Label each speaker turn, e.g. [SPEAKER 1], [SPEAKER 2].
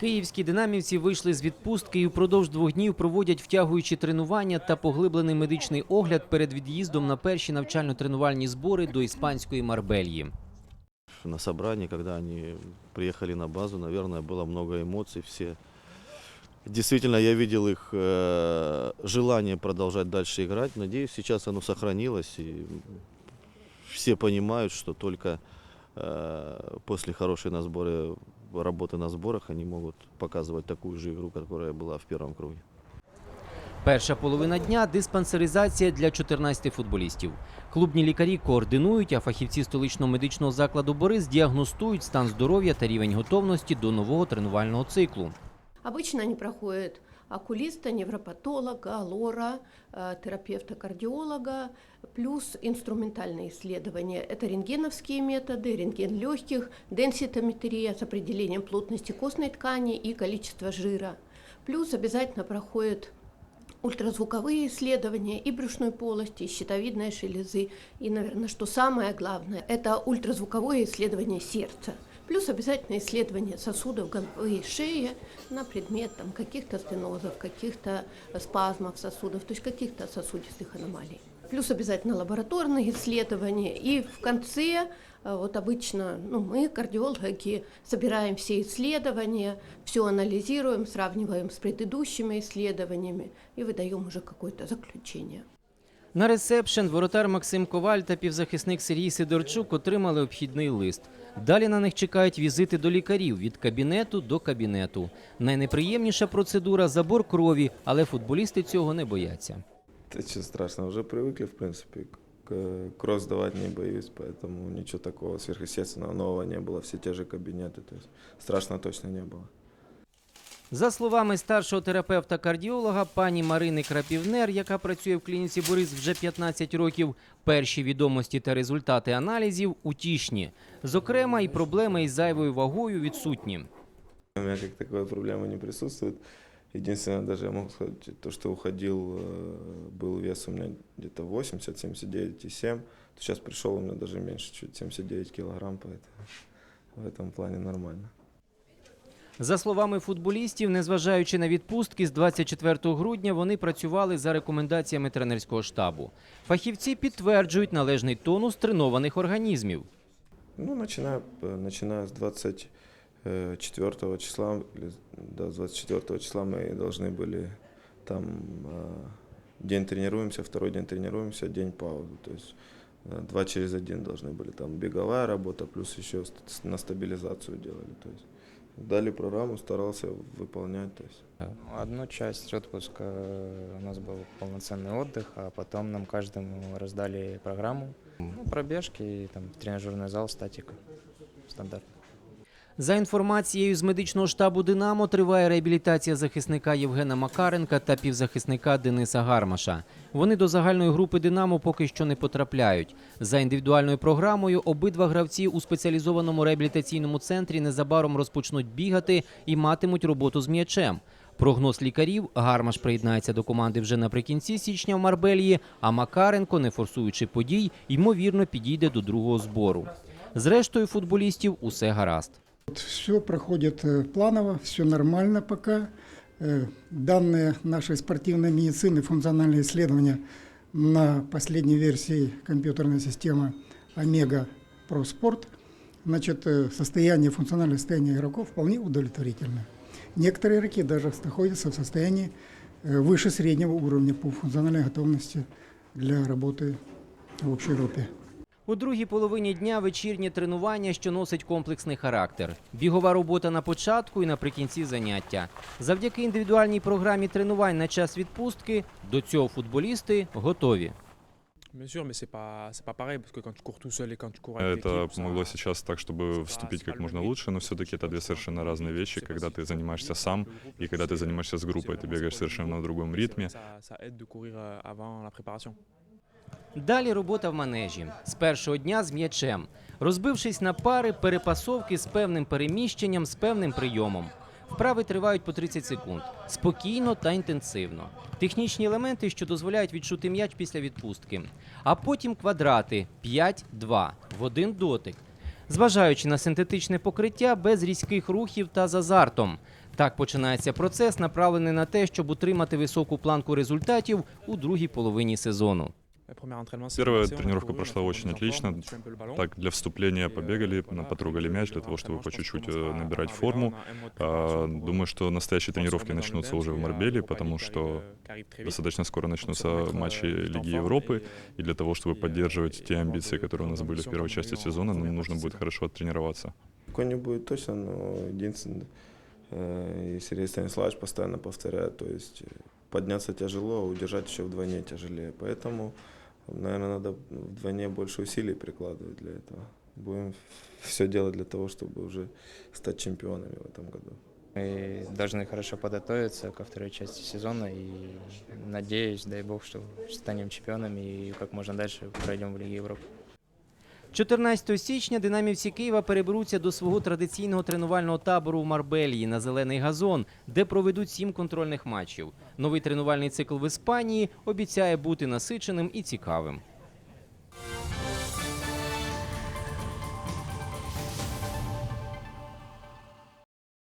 [SPEAKER 1] Київські динамівці вийшли з відпустки і впродовж двох днів проводять втягуючі тренування та поглиблений медичний огляд перед від'їздом на перші навчально-тренувальні збори до іспанської Марбельї.
[SPEAKER 2] на собрании, когда они приехали на базу, наверное, было много эмоций. Все действительно я видел их э, желание продолжать дальше играть. Надеюсь, сейчас оно сохранилось и все понимают, что только э, после хорошей на сборе работы на сборах они могут показывать такую же игру, которая была в первом круге.
[SPEAKER 1] Перша половина дня диспансеризація для 14 футболістів. Клубні лікарі координують, а фахівці столичного медичного закладу Борис діагностують стан здоров'я та рівень готовності до нового тренувального циклу.
[SPEAKER 3] Обычно они проходят окулиста, невропатолога, лора, э, терапевта-кардиолога, плюс инструментальные исследования. Это рентгеновские методы, рентген легких, денситометрия с определением плотности костной ткани и количества жира. Плюс обязательно проходят ультразвуковые исследования и брюшной полости, и щитовидной железы. И, наверное, что самое главное, это ультразвуковое исследование сердца. Плюс обязательно исследование сосудов головы и шеи на предмет там, каких-то стенозов, каких-то спазмов сосудов, то есть каких-то сосудистых аномалий. Плюс обязательно лабораторные исследования. И в конце, э, вот обычно ну, мы, кардиологи, собираем все исследования, все анализируем, сравниваем с предыдущими исследованиями и выдаем уже какое-то заключение.
[SPEAKER 1] На ресепшн воротар Максим Коваль та півзахисник Сергій Сидорчук отримали обхідний лист. Далі на них чекають візити до лікарів від кабінету до кабінету. Найнеприємніша процедура забор крові, але футболісти цього не бояться.
[SPEAKER 4] Да что страшно, уже привыкли, в принципе, к- кровь сдавать не боюсь, поэтому ничего такого сверхъестественного нового не было, все те же кабинеты, то есть страшно точно не было.
[SPEAKER 1] За словами старшого терапевта-кардіолога пані Марини Крапівнер, яка працює в клініці Борис вже 15 років, перші відомості та результати аналізів утішні. Зокрема, і проблеми із зайвою вагою відсутні.
[SPEAKER 4] У меня как такой проблемы не присутствует. Единственное, даже я могу сказать, то, что уходил, э, был вес у меня где-то 80, 79,7, то сейчас пришел у меня даже меньше, чуть 79 килограмм, поэтому в этом плане нормально.
[SPEAKER 1] За словами футболістів, незважаючи на відпустки, з 24 грудня вони працювали за рекомендаціями тренерського штабу. Фахівці підтверджують належний тонус тренованих організмів.
[SPEAKER 4] Ну, начиная, э, начиная с 24 числа, или, да, с 24 числа мы должны были там э, день тренируемся, второй день тренируемся, день паузы. То есть э, два через один должны были. Там беговая работа, плюс еще ст- на стабилизацию делали. То есть дали программу, старался выполнять. То есть.
[SPEAKER 5] Одну часть отпуска э, у нас был полноценный отдых, а потом нам каждому раздали программу. Ну, пробежки, и там тренажерный зал, статика. Стандарт.
[SPEAKER 1] За інформацією з медичного штабу Динамо триває реабілітація захисника Євгена Макаренка та півзахисника Дениса Гармаша. Вони до загальної групи Динамо поки що не потрапляють. За індивідуальною програмою обидва гравці у спеціалізованому реабілітаційному центрі незабаром розпочнуть бігати і матимуть роботу з м'ячем. Прогноз лікарів Гармаш приєднається до команди вже наприкінці січня в Марбелії, а Макаренко, не форсуючи подій, ймовірно підійде до другого збору. Зрештою, футболістів усе гаразд.
[SPEAKER 6] Все проходит э, планово, все нормально пока. Э, Данные нашей спортивной медицины, функциональные исследования на последней версии компьютерной системы Омега Pro Sport, значит, э, состояние, функциональное состояние игроков вполне удовлетворительное. Некоторые игроки даже находятся в состоянии выше среднего уровня по функциональной готовности для работы в общей группе.
[SPEAKER 1] У другій половині дня вечірнє тренування, що носить комплексний характер. Бігова робота на початку і наприкінці заняття. Завдяки індивідуальній програмі тренувань на час відпустки до цього футболісти готові.
[SPEAKER 7] Bien sûr, mais c'est pas c'est pas pareil parce que quand tu cours tout seul et quand tu cours avec
[SPEAKER 8] Это
[SPEAKER 7] l'équipe, ça-
[SPEAKER 8] помогло сейчас так, чтобы вступить как можно лучше, но все-таки это две совершенно разные вещи, когда ты занимаешься сам и когда ты занимаешься с группой. Ты бегаешь совершенно в другом ритме.
[SPEAKER 1] Далі робота в манежі з першого дня з м'ячем, розбившись на пари, перепасовки з певним переміщенням, з певним прийомом. Вправи тривають по 30 секунд, спокійно та інтенсивно. Технічні елементи, що дозволяють відчути м'яч після відпустки. А потім квадрати 5-2 в один дотик. Зважаючи на синтетичне покриття без різких рухів та з азартом. Так починається процес, направлений на те, щоб утримати високу планку результатів у другій половині сезону.
[SPEAKER 8] Первая тренировка прошла очень отлично. Так, для вступления побегали, на- потрогали мяч, для того, чтобы по чуть-чуть э, набирать форму. А, Думаю, что настоящие тренировки начнутся уже в Марбеле, потому что достаточно скоро начнутся матчи Лиги Европы, и для того, чтобы поддерживать те амбиции, которые у нас были в первой части сезона, нам нужно будет хорошо оттренироваться.
[SPEAKER 4] Легко не будет точно, но единственное, э, и Сергей Станиславович постоянно повторяет, то есть э, подняться тяжело, а удержать еще вдвойне тяжелее. Поэтому, наверное, надо вдвойне больше усилий прикладывать для этого. Будем все делать для того, чтобы уже стать чемпионами в этом году.
[SPEAKER 5] Мы должны хорошо подготовиться ко второй части сезона и надеюсь, дай бог, что станем чемпионами и как можно дальше пройдем в Лиге Европы.
[SPEAKER 1] 14 січня динамівці Києва переберуться до свого традиційного тренувального табору в Марбелії на зелений газон, де проведуть сім контрольних матчів. Новий тренувальний цикл в Іспанії обіцяє бути насиченим і цікавим.